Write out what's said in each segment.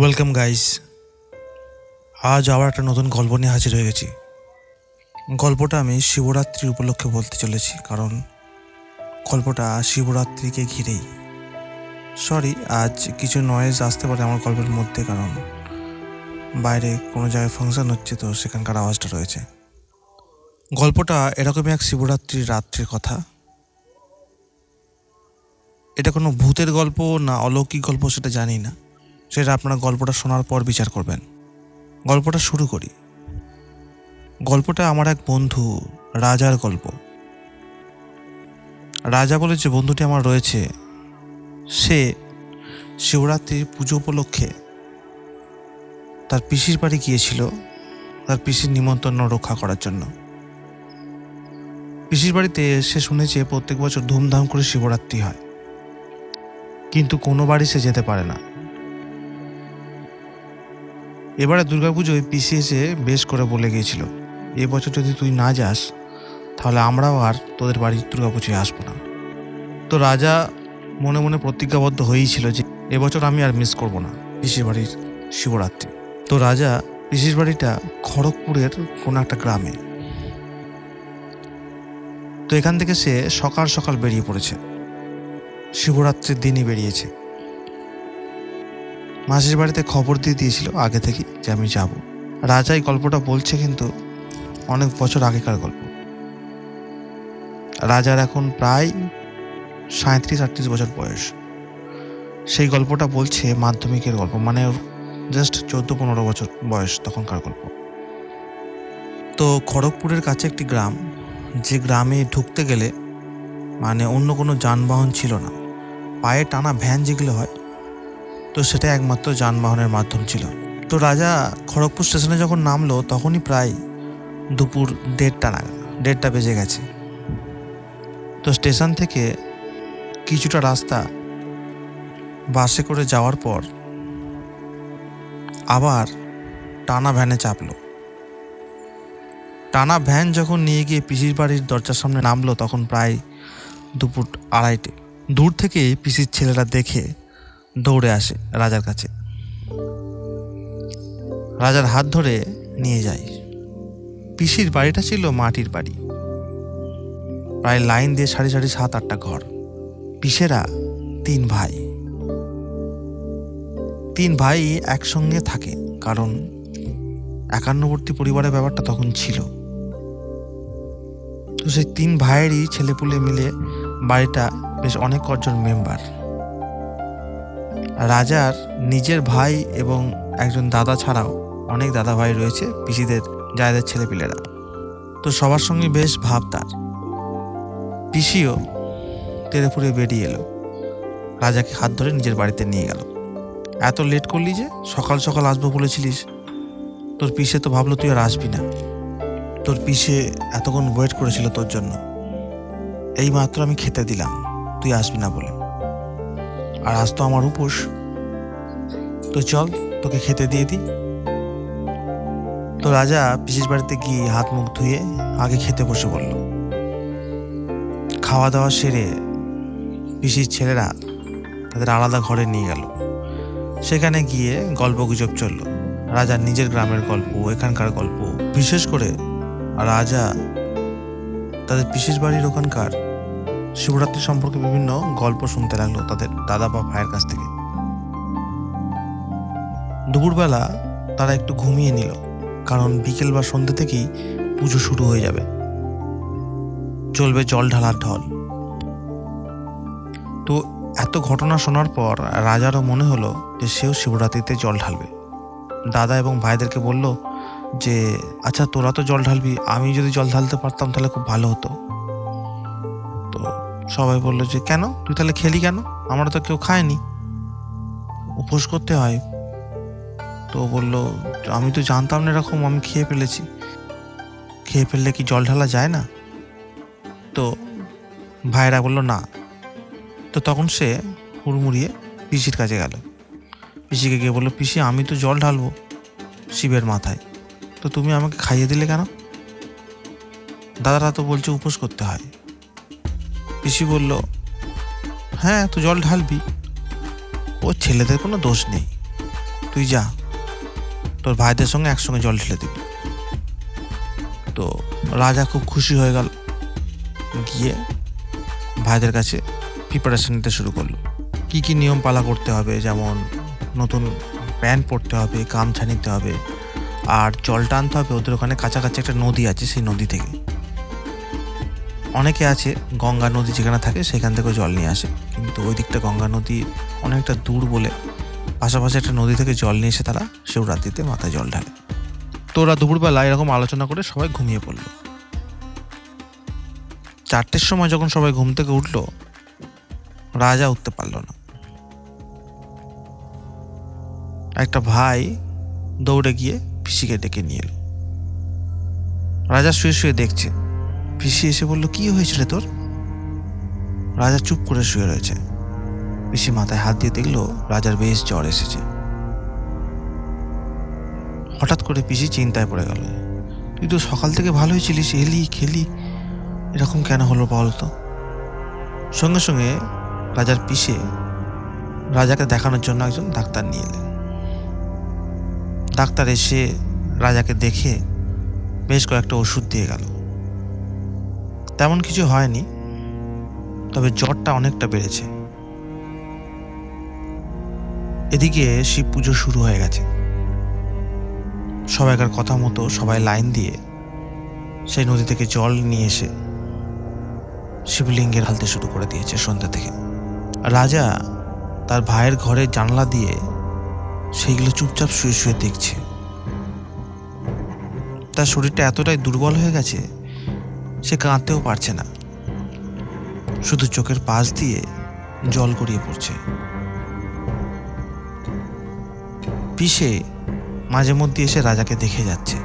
Welcome guys আজ আবার একটা নতুন গল্প নিয়ে হাজির হয়ে গেছি। গল্পটা আমি শিবরাত্রি উপলক্ষে বলতে চলেছি, কারণ গল্পটা শিবরাত্রিকে ঘিরেই। সরি আজ কিছু নয়েজ আসতে পারে আমার গল্পের মধ্যে, কারণ বাইরে কোনো জায়গায় ফাংশন হচ্ছে, তো সেখানকার আওয়াজটা রয়েছে। গল্পটা এরকমই এক শিবরাত্রির রাত্রির কথা। এটা কোনো ভূতের গল্প না অলৌকিক গল্প, সেটা জানি না। সেটা আপনারা গল্পটা শোনার পর বিচার করবেন। গল্পটা শুরু করি। গল্পটা আমার এক বন্ধু রাজার গল্প। রাজা বলে যে বন্ধুটি আমার রয়েছে, সে শিবরাত্রির পুজো উপলক্ষে তার পিসির বাড়ি গিয়েছিল, তার পিসির নিমন্ত্রণ রক্ষা করার জন্য। পিসির বাড়িতে সে শুনেছে প্রত্যেক বছর ধুমধাম করে শিবরাত্রি হয়। কিন্তু কোনো বাড়ি সে যেতে পারে না। এবারে দুর্গাপুজোয় পিসি এসে বেশ করে বলে গিয়েছিল। এবছর যদি তুই না যাস, তাহলে আমরাও আর তোদের বাড়ির দুর্গাপুজোয় আসব না। তো রাজা মনে মনে প্রতিজ্ঞাবদ্ধ হয়েই ছিল যে এবছর আমি আর মিস করব না পিসির বাড়ির শিবরাত্রি। তো রাজা পিসির বাড়িটা খড়গপুরের কোনো একটা গ্রামে। তো এখান থেকে সে সকাল সকাল বেরিয়ে পড়েছে। শিবরাত্রির দিনই বেরিয়েছে। মাসির বাড়িতে খবর দিয়ে দিয়েছিল আগে থেকে যে আমি যাব। রাজাই গল্পটা বলছে কিন্তু অনেক বছর আগেকার গল্প। রাজার এখন প্রায় সাঁত্রিশ আটত্রিশ বছর বয়স। সেই গল্পটা বলছে মাধ্যমিকের গল্প মানে জাস্ট চোদ্দ, পনেরো বছর বয়স তখনকার গল্প। তো খড়গপুরের কাছে একটি গ্রাম, যে গ্রামে ঢুকতে গেলে মানে অন্য কোনো যানবাহন ছিল না। পায়ে টানা ভ্যান যেগুলো হয় তো সেটা একমাত্র যানবাহনের মাধ্যম ছিল। তো রাজা খড়গপুর স্টেশনে যখন নামলো, তখনই প্রায় দুপুর দেড়টা নাগাদ, দেড়টা বেজে গেছে। তো স্টেশন থেকে কিছুটা রাস্তা বাসে করে যাওয়ার পর আবার টানা ভ্যানে চাপলো। টানা ভ্যান যখন নিয়ে গিয়ে পিসির বাড়ির দরজার সামনে নামলো, তখন প্রায় দুপুর আড়াইটে। দূর থেকে পিসির ছেলেরা দেখে দৌড়ে আসে রাজার কাছে। রাজার হাত ধরে নিয়ে যায়। পিসির বাড়িটা ছিল মাটির বাড়ি। প্রায় লাইন দিয়ে সারি সারি সাত আটটা ঘর। পিসেরা তিন ভাই। তিন ভাই একসঙ্গে থাকে কারণ একান্নবর্তী পরিবারের ব্যাপারটা তখন ছিল। তো সেই তিন ভাইয়েরই ছেলেপুলে মিলে বাড়িটা বেশ অনেক কজন মেম্বার। রাজার নিজের ভাই এবং একজন দাদা ছাড়াও অনেক দাদা ভাই রয়েছে পিসিদের, জায়দের ছেলেপিলেরা। তো সবার সঙ্গে বেশ ভাব তার। পিসিও তেরেপুরে বেরিয়ে এলো। রাজাকে হাত ধরে নিজের বাড়িতে নিয়ে গেল। এত লেট করলি যে? সকাল সকাল আসব বলেছিলিস। তোর পিসে তো ভাবলো তুই আর আসবি না। তোর পিসে এতক্ষণ ওয়েট করেছিল তোর জন্য। এই মাত্র আমি খেতে দিলাম। তুই আসবি না বলে। আর আজ তো আমার উপোস। তো চল, তোকে খেতে দিয়ে দিই। তো রাজা পিসির বাড়িতে গিয়ে হাত মুখ ধুয়ে আগে খেতে বসে বলল খাওয়া দাওয়া সেরে পিসির ছেলেরা তাদের আলাদা ঘরে নিয়ে গেল। সেখানে গিয়ে গল্প গুজব চলল। রাজার নিজের গ্রামের গল্প, এখানকার গল্প, বিশেষ করে রাজা তাদের পিসির বাড়ির ওখানকার শিবরাত্রি সম্পর্কে বিভিন্ন গল্প শুনতে লাগল তাদের দাদা বা ভাইয়ের কাছ থেকে। দুপুরবেলা তারা একটু ঘুমিয়ে নিল, কারণ বিকেল বা সন্ধ্যে থেকেই পুজো শুরু হয়ে যাবে। চলবে জল ঢালার ঢল। তো এত ঘটনা শোনার পর রাজারও মনে হলো যে সেও শিবরাত্রিতে জল ঢালবে। দাদা এবং ভাইদেরকে বলল যে আচ্ছা তোরা তো জল ঢালবি আমি যদি জল ঢালতে পারতাম তাহলে খুব ভালো হতো। সবাই বলল যে, কেন? তুই তাহলে খেলি কেন? আমরা তো কেউ খায়নি উপোস করতে হয়। তো বলল, আমি তো জানতাম না এরকম, আমি খেয়ে ফেলেছি। খেয়ে ফেললে কি জল ঢালা যায় না? তো ভাইরা বলল, না। তো তখন সে হুড়মুড়িয়ে পিসির কাছে গেল। পিসিকে গিয়ে বলল, পিসি, আমি তো জল ঢালবো শিবের মাথায়। তো তুমি আমাকে খাইয়ে দিলে কেন? দাদারা তো বলছে, উপোস করতে হয়। পিসি বলল হ্যাঁ তো জল ঢালবি। ও, ছেলেদের কোনো দোষ নেই। তুই যা, তোর ভাইদের সঙ্গে একসঙ্গে জল ঢেলে দিবি। তো রাজা খুব খুশি হয়ে গেল। গিয়ে ভাইদের কাছে প্রিপারেশন নিতে শুরু করল। কি কি নিয়ম পালা করতে হবে, যেমন নতুন প্যান্ট পরতে হবে, গামছা নিতে হবে, আর জলটা আনতে হবে। ওদের ওখানে কাছাকাছি একটা নদী আছে, সেই নদী থেকে। অনেকে আছে, গঙ্গা নদী যেখানে থাকে সেখান থেকেও জল নিয়ে আসে। কিন্তু ওই দিকটা গঙ্গা নদী অনেকটা দূর বলে পাশাপাশি একটা নদী থেকে জল নিয়ে এসে তারা সেও শিবরাত্রিতে মাথায় জল ঢালে। তো ওরা দুপুরবেলা এরকম আলোচনা করে সবাই ঘুমিয়ে পড়ল। চারটের সময় যখন সবাই ঘুম থেকে উঠল, রাজা উঠতে পারল না। একটা ভাই দৌড়ে গিয়ে পিসিকে ডেকে নিয়ে এলো। রাজা শুয়ে শুয়ে দেখছে। পিসি এসে বলল, কি হয়েছিল তোর? রাজা চুপ করে শুয়ে রয়েছে। পিসি মাথায় হাত দিয়ে দেখল রাজার বেশ জ্বর এসেছে। হঠাৎ করে পিসি চিন্তায় পড়ে গেল। তুই তো সকাল থেকে ভালোই ছিলিস এলি, খেলি, এরকম কেন হলো বলতো? সঙ্গে সঙ্গে রাজার পিসে রাজাকে দেখানোর জন্য একজন ডাক্তার নিয়ে এলেন। ডাক্তার এসে রাজাকে দেখে বেশ কয়েকটা ওষুধ দিয়ে গেল। তেমন কিছু হয়নি, তবে জ্বরটা অনেকটা বেড়েছে। এদিকে শিব পুজো শুরু হয়ে গেছে। সবাইকার কথা মতো সবাই লাইন দিয়ে সেই নদী থেকে জল নিয়ে এসে শিবলিঙ্গের হালতে শুরু করে দিয়েছে সন্ধ্যা থেকে। রাজা তার ভাইয়ের ঘরের জানলা দিয়ে সেইগুলো চুপচাপ শুয়ে শুয়ে দেখছে। তার শরীরটা এতটাই দুর্বল হয়ে গেছে সে কাঁদতেও পারছে না। শুধু চোখের পাশ দিয়ে জল গড়িয়ে পড়ছে। পিসে মাঝে মধ্যে এসে রাজাকে দেখে যাচ্ছে।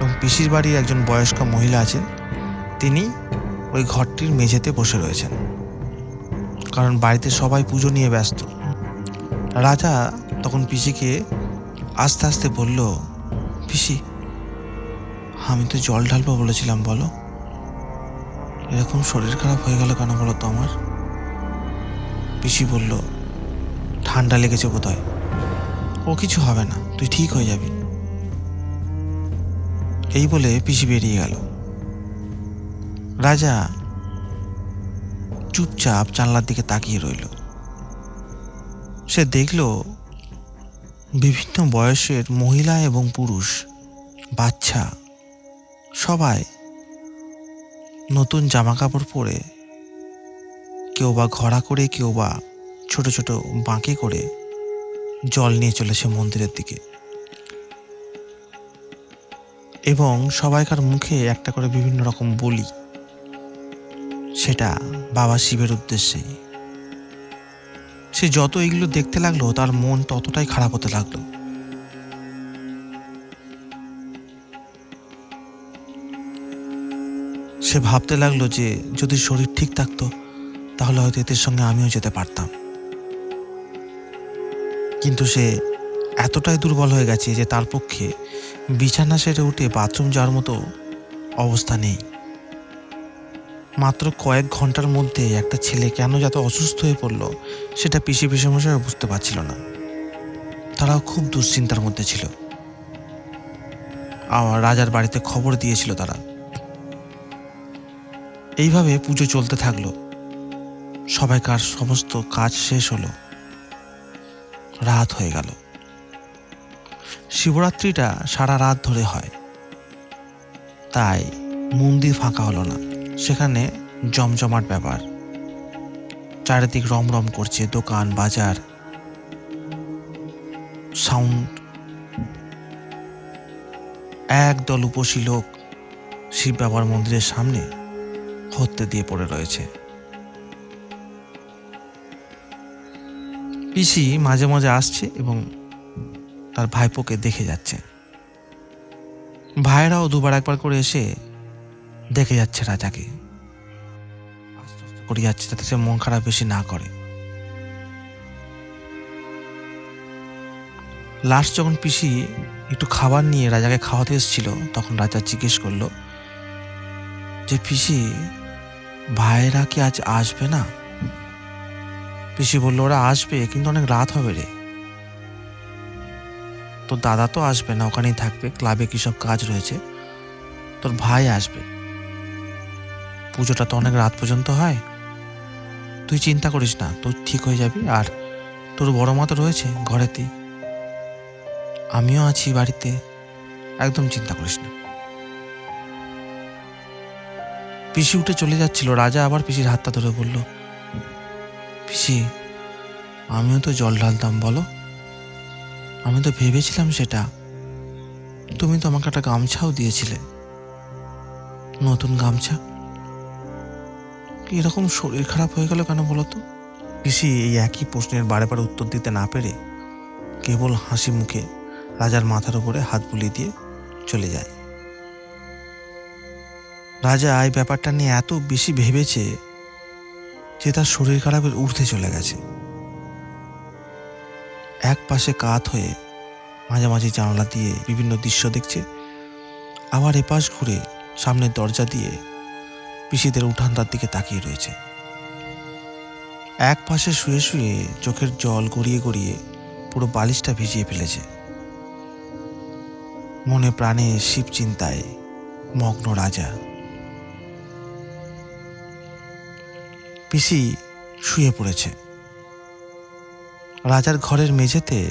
এবং পিসির বাড়ির একজন বয়স্ক মহিলা আছেন। তিনি ওই ঘরটির মেঝেতে বসে রয়েছেন। কারণ বাড়িতে সবাই পুজো নিয়ে ব্যস্ত। রাজা তখন পিসিকে আস্তে আস্তে বলল, পিসি আমি তো জল ঢালবো বলেছিলাম, বলো। এরকম শরীর খারাপ হয়ে গেল কেন বলো তো আমার? পিসি বলল, ঠান্ডা লেগেছে বোধ ও কিছু হবে না, তুই ঠিক হয়ে যাবি। এই বলে পিসি বেরিয়ে গেল। রাজা চুপচাপ জানলার দিকে তাকিয়ে রইল। সে দেখল বিভিন্ন বয়সের মহিলা এবং পুরুষ, বাচ্চা সবাই নতুন জামা কাপড় পরে কেউ বা ঘোড়া করে কেউ বা ছোট ছোট বাঁকে করে জল নিয়ে চলেছে মন্দিরের দিকে। এবং সবাইকার মুখে একটা করে বিভিন্ন রকম বলি। সেটা বাবা শিবের উদ্দেশ্যে। সে যত এগুলো দেখতে লাগল, তার মন ততটাই খারাপ হতে লাগল। সে ভাবতে লাগল যে যদি শরীর ঠিক থাকতো, তাহলে হয়তো এদের সঙ্গে আমিও যেতে পারতাম। কিন্তু সে এতটাই দুর্বল হয়ে গেছে যে তার পক্ষে বিছানা সেরে উঠে বাথরুম যাওয়ার মতো অবস্থা নেই। মাত্র কয়েক ঘণ্টার মধ্যে একটা ছেলে কেন যাতে অসুস্থ হয়ে পড়ল, সেটা পিসি পিসেমশাই বুঝতে পারছিল না। তারাও খুব দুশ্চিন্তার মধ্যে ছিল। আর রাজার বাড়িতে খবর দিয়েছিল তারা। এইভাবে পুজো চলতে থাকল। সবাইকার সমস্ত কাজ শেষ হলো। রাত হয়ে গেল। শিবরাত্রিটা সারা রাত ধরে হয়। তাই মন্দির ফাঁকা হলো না। সেখানে জমজমাট ব্যাপার। চারিদিক রমরম করছে দোকান, বাজার। সাউন্ড। একদল উপসী লোক শিব বাবার মন্দিরের সামনে হত্যে দিয়ে পড়ে রয়েছে। পিসি মাঝে মাঝে আসছে এবং তার ভাইপোকে দেখে যাচ্ছে। ভাইয়েরাও দুবার একবার করে এসে দেখে যাচ্ছে রাজাকে। করে যাচ্ছে যাতে সে মন খারাপ বেশি না করে। লাস্ট যখন পিসি একটু খাবার নিয়ে রাজাকে খাওয়াতে এসেছিল, তখন রাজা জিজ্ঞেস করল যে, পিসি ভাইয়েরা কি আজ আসবে না? পিসি বলল, ওরা আসবে, কিন্তু অনেক রাত হবে রে। তোর দাদা তো আসবে না, ওখানেই থাকবে, ক্লাবে কী সব কাজ রয়েছে? তোর ভাই আসবে। পুজোটা তো অনেক রাত পর্যন্ত হয়। তুই চিন্তা করিস না তুই ঠিক হয়ে যাবি, আর তোর বড় মা তো রয়েছে ঘরেতে আমিও আছি বাড়িতে, একদম চিন্তা করিস না। পিসি উঠে চলে যাচ্ছিল। রাজা আবার পিসির হাতটা ধরে বলল, পিসি, আমিও তো জল ঢালতাম, বলো। আমি তো ভেবেছিলাম সেটা। তুমি তো আমাকে একটা গামছাও দিয়েছিলে। নতুন গামছা। এরকম শরীর খারাপ হয়ে গেল কেন বলো তো? পিসি এই একই প্রশ্নের বারে বারে উত্তর দিতে না পেরে কেবল হাসি মুখে রাজার মাথার উপরে হাত বুলিয়ে দিয়ে চলে যায়। রাজা এই ব্যাপারটা নিয়ে এত বেশি ভেবেছে যে তার শরীর খারাপের ঊর্ধ্বে চলে গেছে। এক পাশে কাত হয়ে মাঝামাঝি জানলা দিয়ে বিভিন্ন দৃশ্য দেখছে, আবার এপাশ ঘুরে সামনের দরজা দিয়ে পিসিদের উঠানটার দিকে তাকিয়ে রয়েছে। এক পাশে শুয়ে শুয়ে চোখের জল গড়িয়ে গড়িয়ে পুরো বালিশটা ভিজিয়ে ফেলেছে। মনে প্রাণে শিব চিন্তায় মগ্ন রাজা। পিসি শুয়ে পড়েছে। রাজার ঘরের মেঝেতে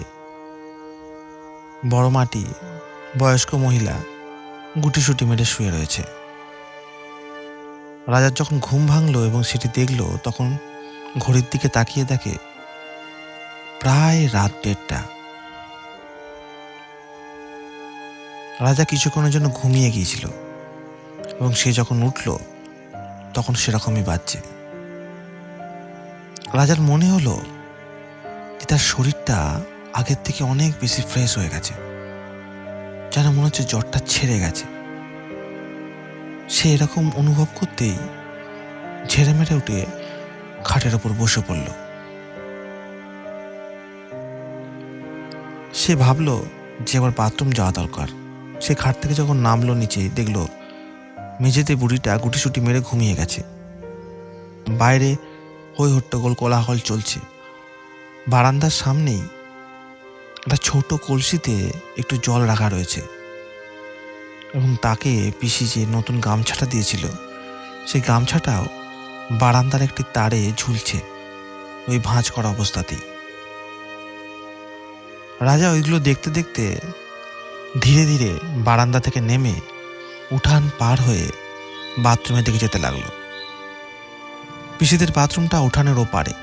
বড় মাটি, বয়স্ক মহিলা গুটিসুটি মেরে শুয়ে রয়েছে। রাজার যখন ঘুম ভাঙলো এবং সেটি দেখল, তখন ঘড়ির দিকে তাকিয়ে দেখে প্রায় রাত দেড়টা। রাজা কিছুক্ষণের জন্য ঘুমিয়ে গিয়েছিল এবং সে যখন উঠল, তখন সেরকমই বাজছে। রাজার মনে হলো যে তার শরীরটা আগের থেকে অনেক বেশি ফ্রেশ হয়ে গেছে। যেন মনে হচ্ছে জ্বরটা ছেড়ে গেছে। সে এরকম অনুভব করতেই ঝেড়ে মেরে উঠে খাটের ওপর বসে পড়ল। সে ভাবলো যে আবার বাথরুম যাওয়া দরকার। সে খাট থেকে যখন নামলো নিচে, দেখল মেঝেতে বুড়িটা গুটিসুটি মেরে ঘুমিয়ে গেছে। বাইরে হই হট্টগোল কোলাহল চলছে। বারান্দার সামনেই একটা ছোট কলসিতে একটু জল রাখা রয়েছে এবং তাকে পিসি যে নতুন গামছাটা দিয়েছিল, সেই গামছাটাও বারান্দার একটি তারে ঝুলছে ওই ভাঁজ করা অবস্থাতেই। রাজা ওইগুলো দেখতে দেখতে ধীরে ধীরে বারান্দা থেকে নেমে উঠান পার হয়ে বাথরুমের দিকে যেতে লাগল। পিসিদের বাথরুমটা উঠানের ওপারে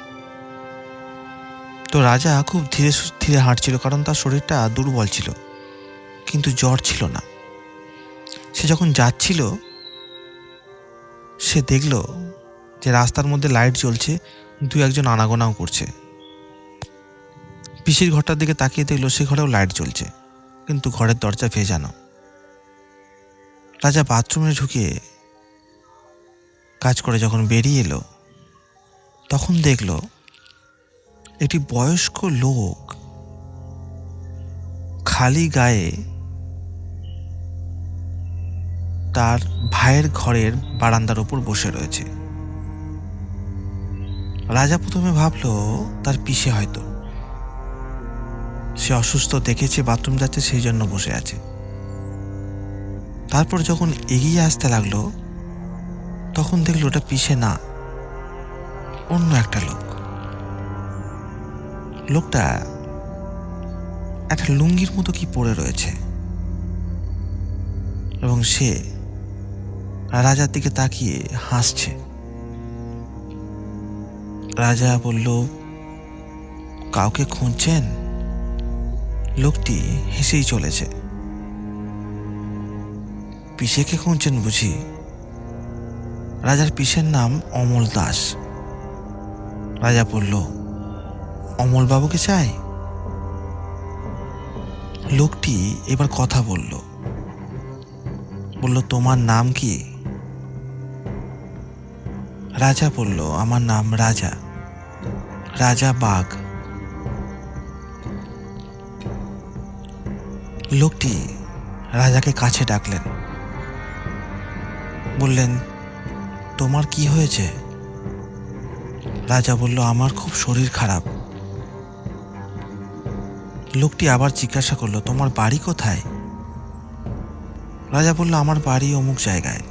তো রাজা খুব ধীরে ধীরে হাঁটছিল কারণ তার শরীরটা দুর্বল ছিল, কিন্তু জ্বর ছিল না। সে যখন যাচ্ছিল, সে দেখল যে রাস্তার মধ্যে লাইট জ্বলছে দু একজন আনাগোনাও করছে। পিসির ঘরটার দিকে তাকিয়ে দেখল সে ঘরেও লাইট জ্বলছে, কিন্তু ঘরের দরজা ভেজানো। রাজা বাথরুমে ঢুকে কাজ করে যখন বেরিয়ে এলো তখন দেখল একটি বয়স্ক লোক খালি গায়ে তার ভাইয়ের ঘরের বারান্দার উপর বসে রয়েছে। রাজা প্রথমে ভাবলো, তার পিসে হয়তো। সে অসুস্থ, দেখেছে, বাথরুম যাচ্ছে, সেই জন্য বসে আছে। তারপর যখন এগিয়ে আসতে লাগল, তখন দেখল ওটা পিসে না। অন্য একটা লোক। লোকটা একটা লুঙ্গির মতো কি পড়ে রয়েছে। এবং সে রাজার দিকে তাকিয়ে হাসছে। রাজা বলল, কাউকে খুঁজছেন? লোকটি হেসেই চলেছে। পিসেকে খুঁজছেন বুঝি? রাজার পিসের নাম অমল দাস। রাজা বলল, অমলবাবুকে চাই? লোকটি এবার কথা বলল বলল, তোমার নাম কি? রাজা বলল, আমার নাম রাজা রাজা বাঘ। লোকটি রাজাকে কাছে ডাকলেন, বললেন, তোমার কি হয়েছে? রাজা বলল, আমার খুব শরীর খারাপ। লোকটি আবার জিজ্ঞাসা করল, তোমার বাড়ি কোথায়? রাজা বলল, আমার বাড়ি অমুক জায়গায়।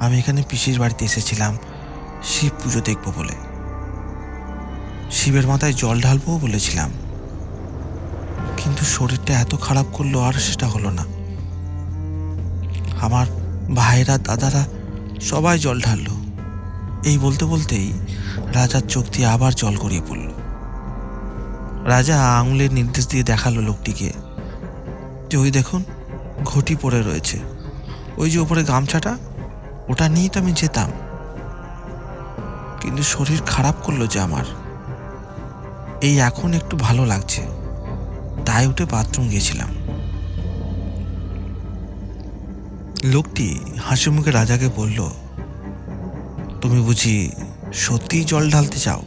আমি এখানে পিসির বাড়িতে এসেছিলাম, শিব পুজো দেখব বলে। শিবের মাথায় জল ঢালবো বলেছিলাম। কিন্তু শরীরটা এত খারাপ করল, আর সেটা হলো না। আমার ভাইরা দাদারা সবাই জল ঢাললো। এই বলতে বলতেই রাজার চোখ দিয়ে আবার জল গড়িয়ে পড়ল। রাজা আঙুলের নির্দেশ দিয়ে দেখাল লোকটিকে যে, ওই দেখুন, ঘটি পড়ে রয়েছে। ওই যে ওপরে গামছাটা, ওটা নিয়েই তো আমি যেতাম। কিন্তু শরীর খারাপ করল যে আমার। এই এখন একটু ভালো লাগছে। তাই উঠে বাথরুম গিয়েছিলাম। লোকটি হাসি মুখে রাজাকে বলল তুমি বুঝি সত্যিই জল ঢালতে চাও?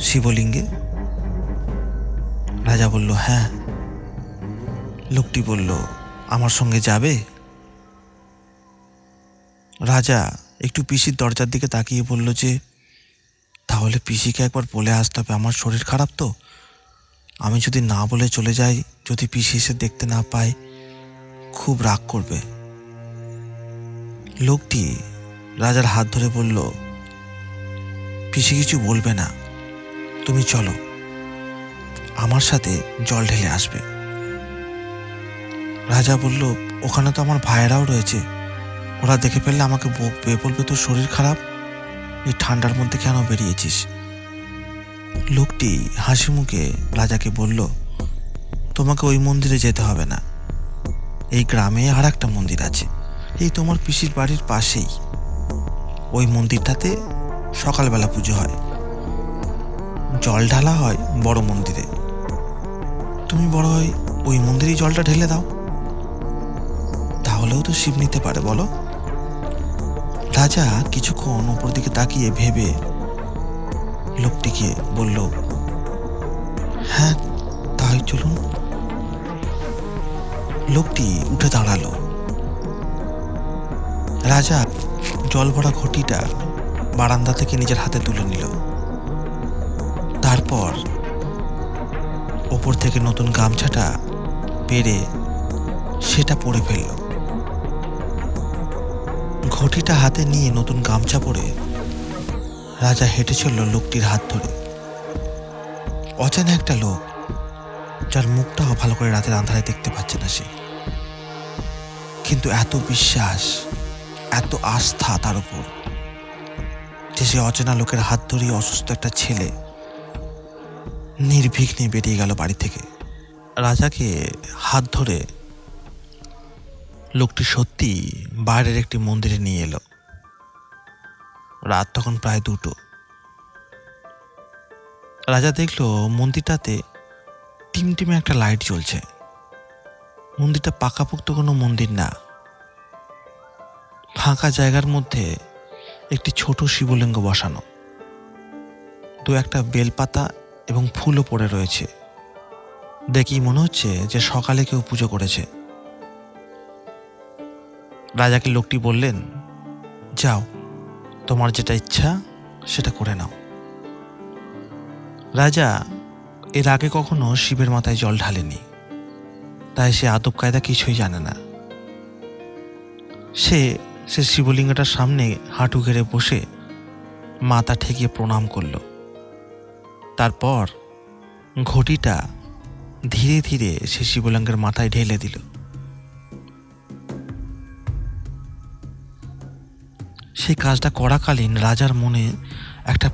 শিবলিঙ্গে? রাজা বলল হ্যাঁ। লোকটি বলল, আমার সঙ্গে যাবে? রাজা একটু পিসির দরজার দিকে তাকিয়ে বলল যে, তাহলে পিসিকে একবার বলে আসতে হবে, আমার শরীর খারাপ তো। আমি যদি না বলে চলে যাই, যদি পিসি এসে দেখতে না পায়, খুব রাগ করবে। লোকটি রাজার হাত ধরে বলল, পিসি কিছু বলবে না, তুমি চলো। আমার সাথে জল ঢেলে আসবে। রাজা বলল, ওখানে তো আমার ভাইয়েরাও রয়েছে। ওরা দেখে ফেললে আমাকে বকবে বলবে, তোর শরীর খারাপ? এই ঠান্ডার মধ্যে কেন বেরিয়েছিস? লোকটি হাসি মুখে রাজাকে বলল, তোমাকে ওই মন্দিরে যেতে হবে না। এই গ্রামে আর একটা মন্দির আছে। এই তোমার পিসির বাড়ির পাশেই। ওই মন্দিরটাতে সকালবেলা পুজো হয়। জল ঢালা হয় বড় মন্দিরে। তুমি বড় হয় ওই মন্দিরেই জলটা ঢেলে দাও। তাহলেও তো শিব নিতে পারে, বলো। রাজা কিছুক্ষণ উপর দিকে তাকিয়ে ভেবে লোকটিকে বলল হ্যাঁ তাই চলুন। লোকটি উঠে দাঁড়াল। রাজা জল ভরা ঘটিটা বারান্দা থেকে নিজের হাতে তুলে নিল। তারপর ওপর থেকে নতুন গামছাটা পেরে সেটা পরে ফেলল। ঘটিটা হাতে নিয়ে নতুন গামছা পরে রাজা হেঁটে চলল লোকটির হাত ধরে। অচেনা একটা লোক, যার মুখটাও ভালো করে রাতের আন্ধারে দেখতে পাচ্ছে না সে। কিন্তু এত বিশ্বাস এত আস্থা তার উপর যে সে অচেনা লোকের হাত ধরিয়ে অসুস্থ একটা ছেলে নির্বিঘ্নে বেরিয়ে গেল বাড়ি থেকে। রাজাকে হাত ধরে লোকটি সত্যি বাইরের একটি মন্দিরে নিয়ে এলো। রাত তখন প্রায় দুটো। রাজা দেখল মন্দিরটাতে টিমটিমে একটা লাইট জ্বলছে। মন্দিরটা পাকাপোক্ত কোনো মন্দির না। ফাঁকা জায়গার মধ্যে একটি ছোট শিবলিঙ্গ বসানো। দু একটা বেলপাতা এবং ফুলও পড়ে রয়েছে। দেখি মনে হচ্ছে যে সকালে কেউ পুজো করেছে। রাজাকে লোকটি বললেন, যাও, তোমার যেটা ইচ্ছা সেটা করে নাও। রাজা এর আগে কখনো শিবের মাথায় জল ঢালেনি, তাই সে আদব কায়দা কিছুই জানে না। সে সে শিবলিঙ্গটার সামনে হাঁটু ঘেরে বসে মাথা ঠেকিয়ে প্রণাম করল। তারপর ঘটিটা ধীরে ধীরে সে শিবলিঙ্গের মাথায় ঢেলে দিল। সেই কাজটা করাকালীন রাজার মনে একটা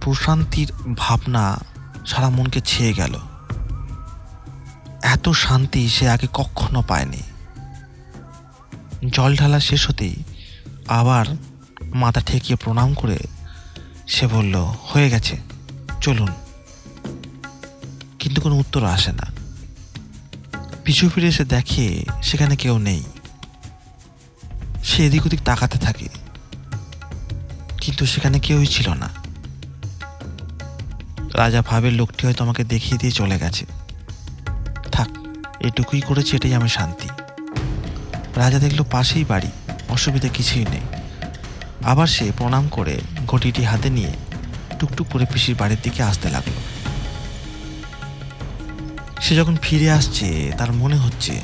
প্রশান্তির ভাবনা সারা মনকে ছেয়ে গেল। এত শান্তি সে আগে কখনো পায়নি। জল ঢালা শেষ হতেই আবার মাথা ঠেকিয়ে প্রণাম করে সে বলল, হয়ে গেছে, চলুন। কিন্তু কোনো উত্তর আসে না। পিছু ফিরে এসে দেখে সেখানে কেউ নেই। সে এদিক ওদিক তাকাতে থাকে, কিন্তু সেখানে কেউই ছিল না। রাজা ভাবে লোকটি হয়তো আমাকে দেখিয়ে দিয়ে চলে গেছে। থাক, এটুকুই করেছি, এটাই আমি শান্তি। রাজা দেখল পাশেই বাড়ি। অসুবিধা কিছুই নেই। আবার সে প্রণাম করে ঘটিটি হাতে নিয়ে টুকটুক করে পিসির বাড়ির দিকে আসতে লাগল। সে যখন ফিরে আসছে, তার মনে হচ্ছে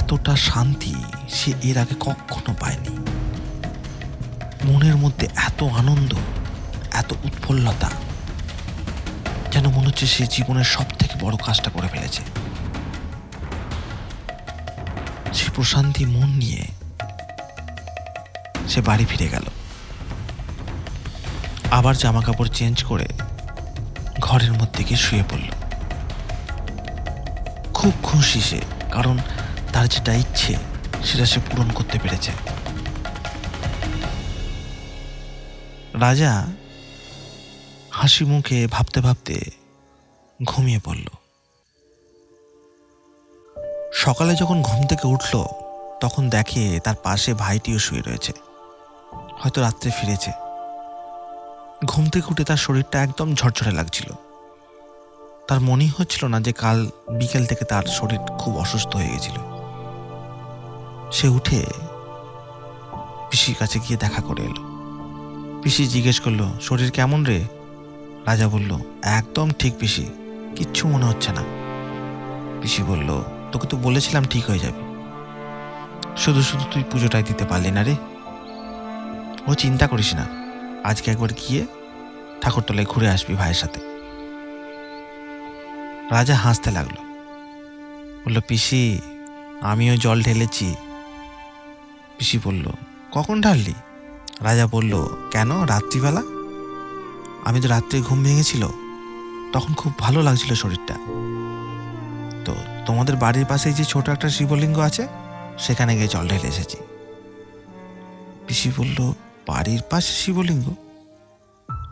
এতটা শান্তি সে এর আগে কখনো পায়নি। মনের মধ্যে এত আনন্দ, এত উৎফুল্লতা, যেন মনে হচ্ছে সে জীবনের সব থেকে বড় কাজটা করে ফেলেছে। সে প্রশান্তি মন নিয়ে সে বাড়ি ফিরে গেল। আবার জামা কাপড় চেঞ্জ করে ঘরের মধ্যে গিয়ে শুয়ে পড়ল। খুব খুশি সে, কারণ তার যেটা ইচ্ছে, সেটা সে পূরণ করতে পেরেছে। রাজা হাসি মুখে ভাবতে ভাবতে ঘুমিয়ে পড়ল। সকালে যখন ঘুম থেকে উঠল, তখন দেখে তার পাশে ভাইটিও শুয়ে রয়েছে। হয়তো রাত্রে ফিরেছে। ঘুম থেকে উঠে তার শরীরটা একদম ঝরঝরে লাগছিল। তার মনেই হচ্ছিল না যে কাল বিকেল থেকে তার শরীর খুব অসুস্থ হয়ে গেছিল। সে উঠে পিসির কাছে গিয়ে দেখা করে এলো। পিসি জিজ্ঞেস করল, শরীর কেমন রে? রাজা বলল, একদম ঠিক পিসি, কিচ্ছু মনে হচ্ছে না। পিসি বলল, তোকে তো বলেছিলাম ঠিক হয়ে যাবে। শুধু শুধু তুই পুজোটাই দিতে পারলি না রে। ও চিন্তা করিস না। আজকে একবার গিয়ে ঠাকুরতলায় ঘুরে আসবি ভাইয়ের সাথে। রাজা হাসতে লাগল। বলল, পিসি, আমিও জল ঢেলেছি। পিসি বলল, কখন ঢাললি? রাজা বলল, কেন, রাত্রিবেলা? আমি তো রাত্রে ঘুম ভেঙেছিল। তখন খুব ভালো লাগছিল শরীরটা। তো তোমাদের বাড়ির পাশে যে ছোট একটা শিবলিঙ্গ আছে, সেখানে গিয়ে জল ঢেলে এসেছি। পিসি বলল বাড়ির পাশে শিবলিঙ্গ?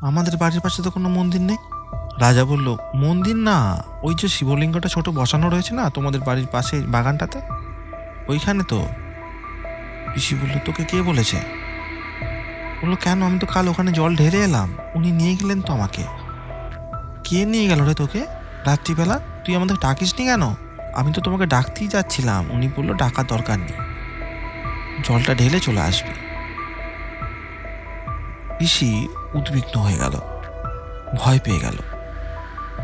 আমাদের বাড়ির পাশে তো কোনো মন্দির নেই। রাজা বলল, মন্দির না, ওই যে শিবলিঙ্গটা ছোট বসানো রয়েছে না, তোমাদের বাড়ির পাশে বাগানটাতে? ওইখানে তো। পিসি বলল, তোকে কে বলেছে? বলল, কেন? আমি তো কাল ওখানে জল ঢেলে এলাম। উনি নিয়ে গেলেন তো আমাকে। কে নিয়ে গেল রে তোকে? রাত্রিবেলা? তুই আমাদের ডাকিস নি কেন? আমি তো তোমাকে ডাকতেই যাচ্ছিলাম। উনি বলল, ডাকার দরকার নেই। জলটা ঢেলে চলে আসবি। পিসি উদ্বিগ্ন হয়ে গেল। ভয় পেয়ে গেল।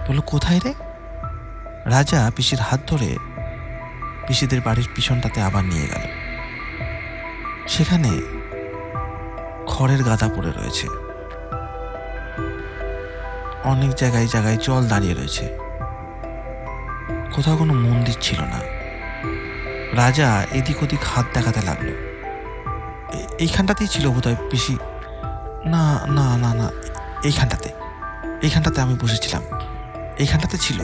বলল, কোথায় রে? রাজা পিসির হাত ধরে পিসিদের বাড়ির পিছনটাতে আবার নিয়ে গেল। সেখানে খড়ের গাদা পড়ে রয়েছে। অনেক জায়গায় জায়গায় জল দাঁড়িয়ে রয়েছে। কোথাও কোনো মন্দির ছিল না। রাজা এদিক ওদিক হাত দেখাতে লাগল। এইখানটাতেই ছিল বোধহয় পিসি না না না না। এইখানটাতে এইখানটাতে আমি বসেছিলাম। এইখানটাতে ছিল।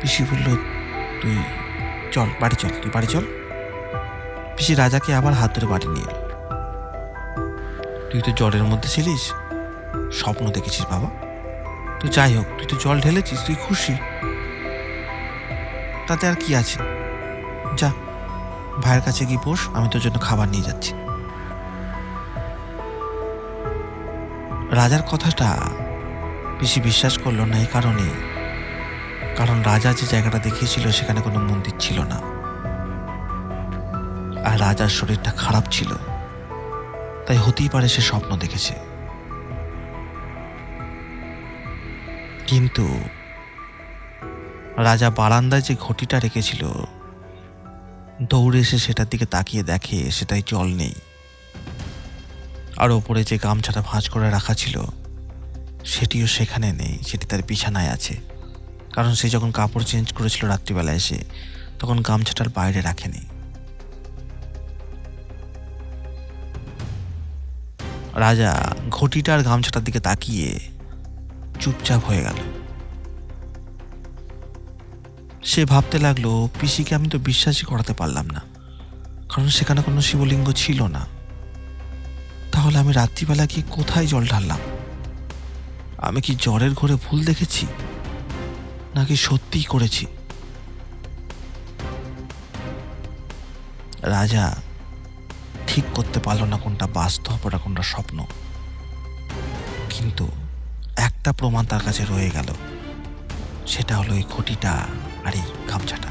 পিসি বলল, তুই চল, বাড়ি চল, তুই বাড়ি চল। পিসি রাজাকে আবার হাত ধরে বাড়ি নিয়ে তুই তো জলের মধ্যে ছিলিস, স্বপ্ন দেখেছিস বাবা। তো যাই হোক, তুই তো জল ঢেলেছিস, তুই খুশি। তাতে আর কি আছে? যা, ভাইয়ের কাছে গিয়ে বস, আমি তোর জন্য খাবার নিয়ে যাচ্ছি। রাজার কথাটা বেশি বিশ্বাস করল না এই কারণে। কারণ রাজা যে জায়গাটা দেখিয়েছিল, সেখানে কোনো মন্দির ছিল না। আর রাজার শরীরটা খারাপ ছিল। তাই হতেই পারে সে স্বপ্ন দেখেছে। কিন্তু রাজা বারান্দায় যে ঘটিটা রেখেছিল, দৌড়ে এসে সেটার দিকে তাকিয়ে দেখে সেটাই জল নেই। আর ওপরে যে গামছাটা ভাঁজ করে রাখা ছিল, সেটিও সেখানে নেই, সেটি তার বিছানায় আছে। কারণ সে যখন কাপড় চেঞ্জ করেছিল রাত্রিবেলা এসে, তখন গামছাটার বাইরে রাখেনি। রাজা ঘটিটার গামছাটার দিকে তাকিয়ে চুপচাপ হয়ে গেল। সে ভাবতে লাগল, পিসিকে আমি তো বিশ্বাসই করাতে পারলাম না, কারণ সেখানে কোনো শিবলিঙ্গ ছিল না। তাহলে আমি রাত্রিবেলা গিয়ে কোথায় জল ঢাললাম? আমি কি জ্বরের ঘরে ভুল দেখেছি? নাকি সত্যিই করেছি? রাজা ঠিক করতে পারল না কোনটা বাস্তব আর কোনটা স্বপ্ন। কিন্তু একটা প্রমাণ তার কাছে রয়ে গেল। সেটা হলো এই ঘটিটা আর এই গামছাটা।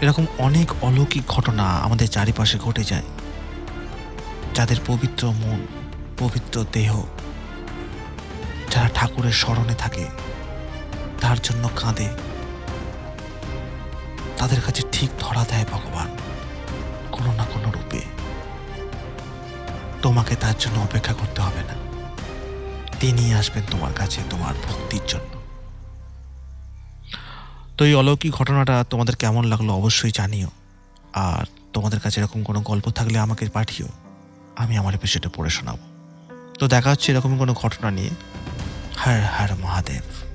এরকম অনেক অলৌকিক ঘটনা আমাদের চারিপাশে ঘটে যায়। যাদের পবিত্র মন, পবিত্র দেহ যারা ঠাকুরের স্মরণে থাকে, তার জন্য কাঁদে। তাদের কাছে ঠিক ধরা দেয় ভগবান, কোনো না কোনো রূপে। তোমাকে তার জন্য অপেক্ষা করতে হবে না। তিনি আসবেন তোমার কাছে, তোমার ভক্তির জন্য। তো এই অলৌকিক ঘটনাটা তোমাদের কেমন লাগল অবশ্যই জানিও। আর তোমাদের কাছে এরকম কোনো গল্প থাকলে আমাকে পাঠিও। আমি আমার এপিসোডে পড়ে শোনাবো। তো দেখা হচ্ছে এরকম কোনো ঘটনা নিয়ে। হর হর মহাদেব।